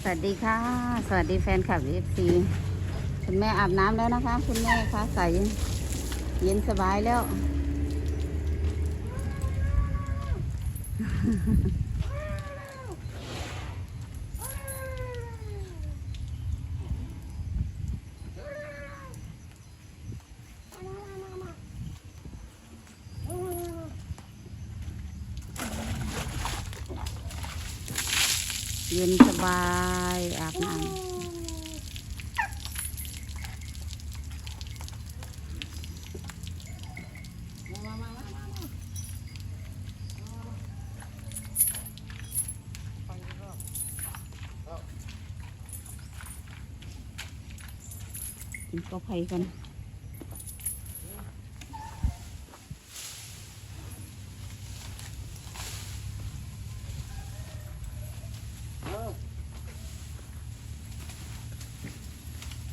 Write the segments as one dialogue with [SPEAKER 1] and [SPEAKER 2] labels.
[SPEAKER 1] สวัสดีค่ะ สวัสดีแฟนคลับเอฟซีคุณแม่อาบน้ำแล้วนะคะ คุณแม่ฟ้าใสเย็นสบายแล้ว ย็นสบายอาบน้ำกินกาแฟกัน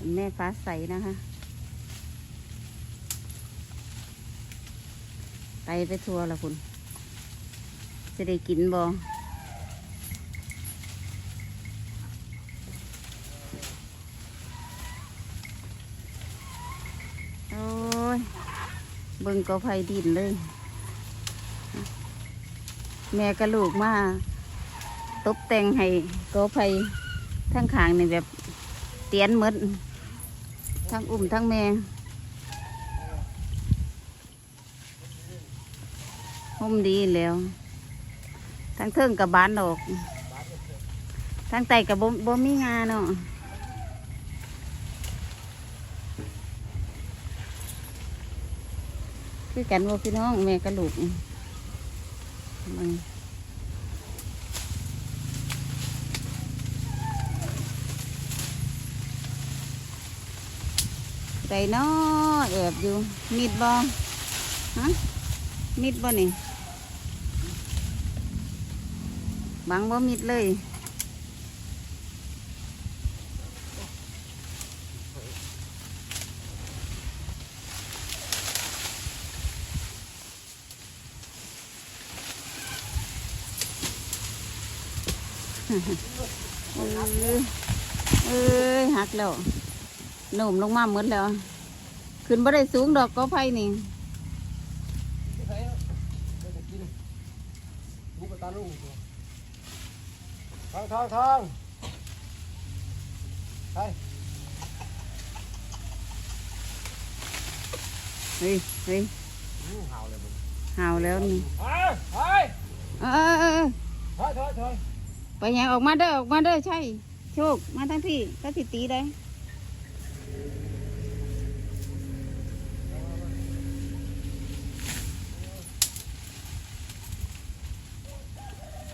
[SPEAKER 1] คุณแม่ ฟ้าใสนะคะ ไปไปทัวร์ละคุณ จะได้กินบ่โอ้ย เบิ่งกอไผ่ดินเลย แม่กับลูกมาตบแต่งให้กอไผ่ทั้งขางนี่แบบเตียนหมด ทั้งอุ้มทั้งแม่ห่มดีแล้ว ทั้งเทิงกับบานดอก ทั้งไตกับบ่บมีงาเนาะคือกันว่าพี่น้องแม่กับลูกมัน ไก่น้อแอบอยู่มิดบอฮะมิดบ่นี่บังบ่มิดเลยเออเอ้ยหักแล้ว หนุ่มลงมาหมดแล้ว ขึ้นบ่ได้สูงดอกก็ไผ่นี่
[SPEAKER 2] ลูกตาลูกทางทางทางไป
[SPEAKER 1] เฮ้ยเฮ้ย
[SPEAKER 2] เห่าเลยมึง
[SPEAKER 1] หาวแล้วนี่
[SPEAKER 2] ไปไป
[SPEAKER 1] เออเออเออ
[SPEAKER 2] ถอยถอยถอย
[SPEAKER 1] ไปยังออกมาเด้อออกมาเด้อใช่ โชคมาทั้งพี่ก็สิตีได้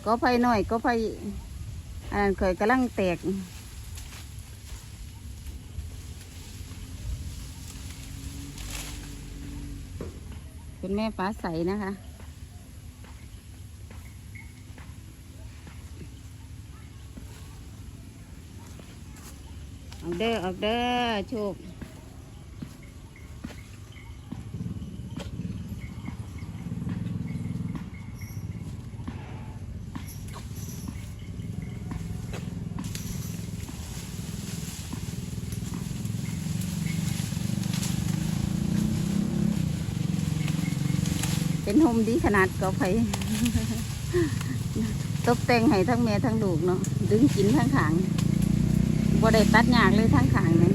[SPEAKER 1] ก็ไผ่หน่อยก็ไผ่อันนั้นเคยกำลังแตกคุณแม่ฟ้าใสนะคะ ออกเด้อออกเด้อโชค เป็นโฮมดีขนาดก็ไปตกแต่งให้ทั้งแม่ทั้งลูกเนาะดึงกินทั้งขางบ่ได้ตัดหยากเลยทั้งขางนั้น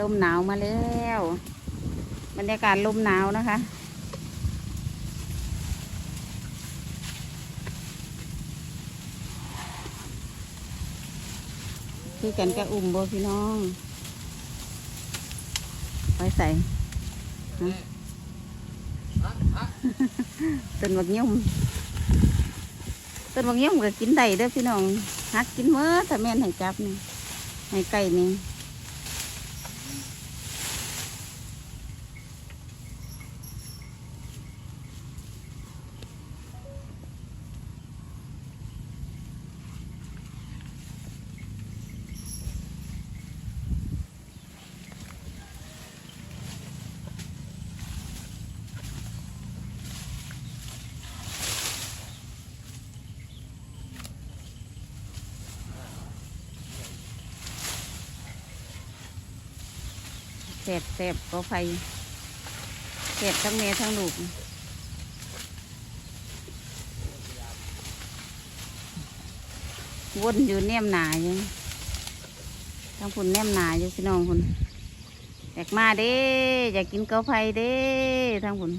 [SPEAKER 1] ลมหนาวมาแล้ว บรรยากาศลมหนาวนะคะ คือกันกับอุ่มโบพี่น้องไปใส่ต้นบักย่อมต้นบักย่อมก็กินได้เด้อพี่น้องหักกินเมื่อถ้าแม่นให้จับนี่ให้ไก่นี่ สบแสบก็ไฟแสบทั้งเมทั้งลูกวนอยู่แนมหนาอยู่ทั้งคุณแนมหนาอยู่พี่น้องคุณอยากมาเด้อยากกินเกาไฟเด้ทั้งคุณ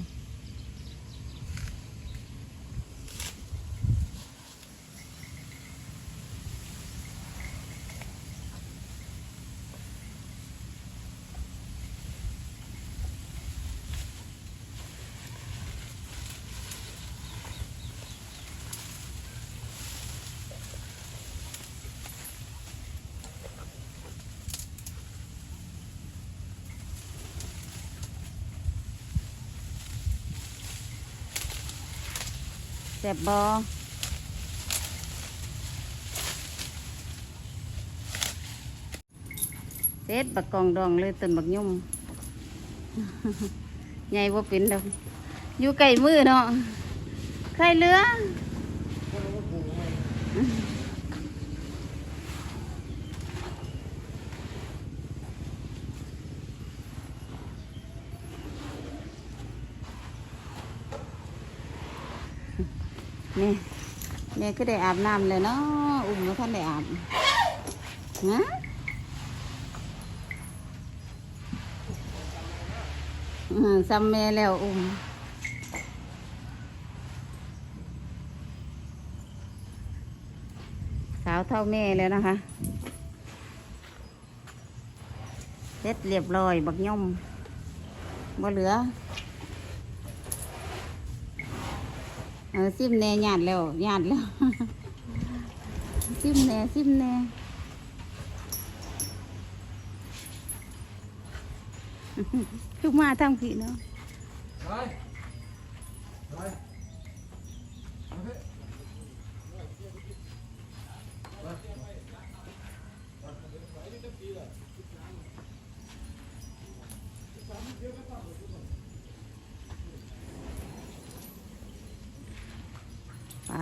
[SPEAKER 1] แสบบอเซ็ดบักกองดองเลยต้นบักยุ่มใหญ่ว่าเป็นดอกอยู่ไก่มือเนาะใครเลือ นี่แม่ก็ได้อาบน้ำเลยเนาะอุ้มแล้วท่านได้อาบนะอืมซ้ำแม่แล้วอุ้มสาวเท่าแม่แล้วนะคะเสร็จเรียบร้อย บักย่อมบ่เหลือ เออซิมแน่หยาดแล้วหยาดแล้ว ซิมแน่ซิมแน่คือมาทางผีเนาะ
[SPEAKER 2] ไปไปเอาเถอะ
[SPEAKER 1] ไป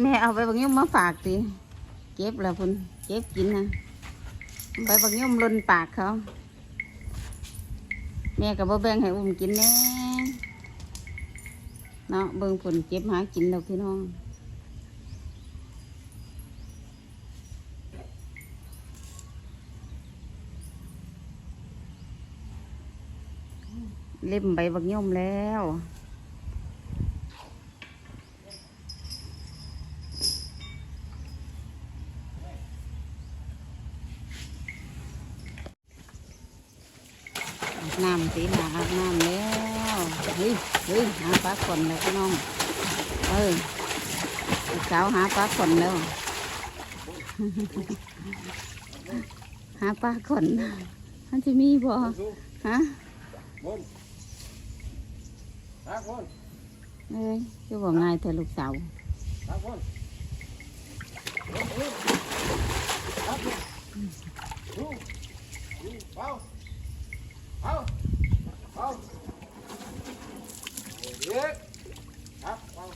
[SPEAKER 1] แม่เอาไปบางยุ่มมาฝากสิเก็บแล้วคุณเก็บกินนะไปบางยุ่มลนปากเขา แม่กับบ่แบ่งให้อุ้มกินแน่เนาะเบิ่งผลเก็บหากินดอกพี่น้องเล่มใบบักย่อมแล้ว น้ำสีหนาอาบน้ำแล้วเฮ้ยเฮ้ยหาปลาขอนแล้วพี่น้องเออสาวหาปลาขอนแล้ว หาปลาขอนมันจะมีบ่ฮะ
[SPEAKER 2] บนทักบน
[SPEAKER 1] เอ้ยคือบอกง่ายเธอลูกสาว
[SPEAKER 2] เป้า เป้าเป้าเด็กทักเป้า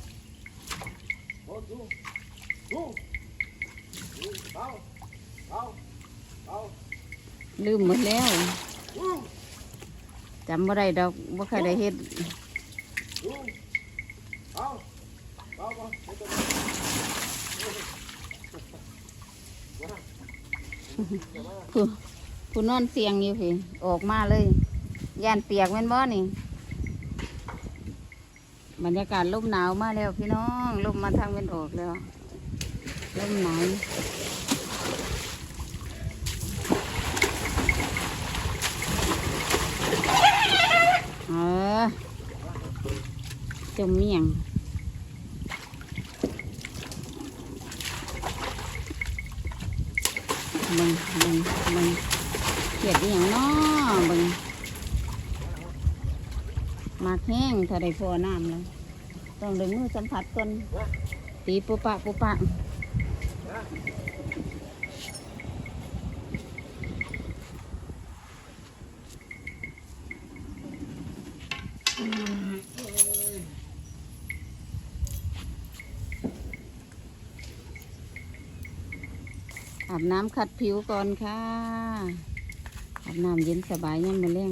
[SPEAKER 2] บนดูดูดูเป้าเป้าเป้า
[SPEAKER 1] ลืมหมดแล้ว
[SPEAKER 2] ดู
[SPEAKER 1] จำบ่ได้ดอกบ่เคยได้เฮ็ด
[SPEAKER 2] ดูเป้าเป้าเป้า
[SPEAKER 1] ผู้ผู้นอนเสียงอยู่พี่ออกมาเลย ย่านเปียกแม่นบ่นี่ บรรยากาศลมหนาวมาแล้วพี่น้องลมมาทางเป็นออกแล้วลมหนาวเออจมเมียงมึงมึงมึงเขียดอย่างน้อมึง มากแห้งถ้าได้พอน้ำแล้วต้องเลยมือสัมผัสก่อนตีปุปะปุปะอาบน้ำขัดผิวก่อนค่ะ อาบน้ำเย็นสบายยังมือเร่ง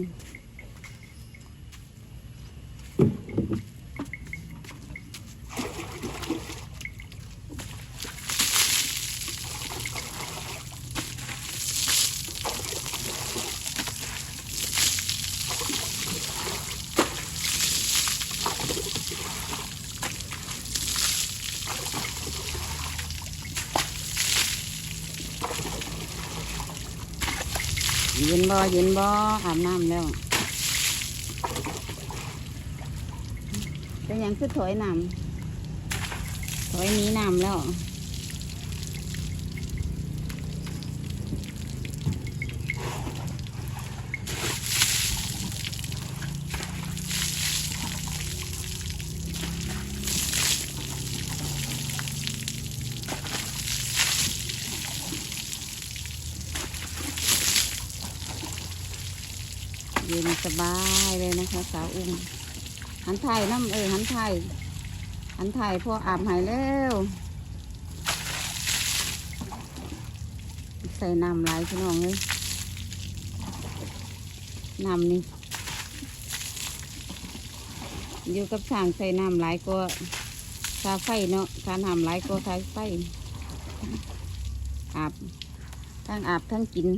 [SPEAKER 1] ย็นบ่เย็นบ่อาบน้ำแล้วเป็นยังคือถอยน้ำถอยนี้น้ำแล้ว สบายเลยนะคะ สาวอุ้มหันไทยน้ำเออหันไทยหันไทยพออาบหายแล้วใส่น้ำหลายพี่น้องเลยน้ำนี่อยู่กับช่างใส่น้ำหลายก็ชาไฟเนาะการน้ำหลายก็ทาไฟอาบทั้งอาบทั้งกิน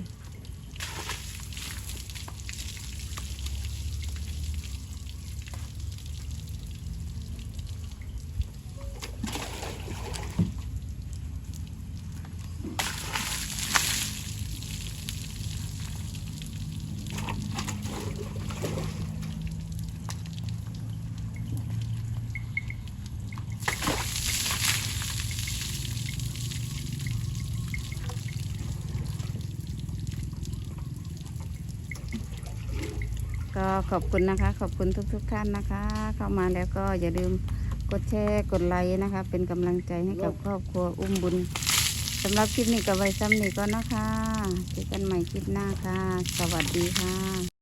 [SPEAKER 1] ก็ขอบคุณนะคะ ขอบคุณทุกๆทท่านนะคะ เข้ามาแล้วก็อย่าลืมกดแชร์กดไลค์นะคะ เป็นกำลังใจให้กับครอบครัวอุ้มบุญสำหรับคลิปนี้ก็ไว้ซ้ำนี้ก็นะคะเจอกันใหม่คลิปหน้าค่ะ สวัสดีค่ะ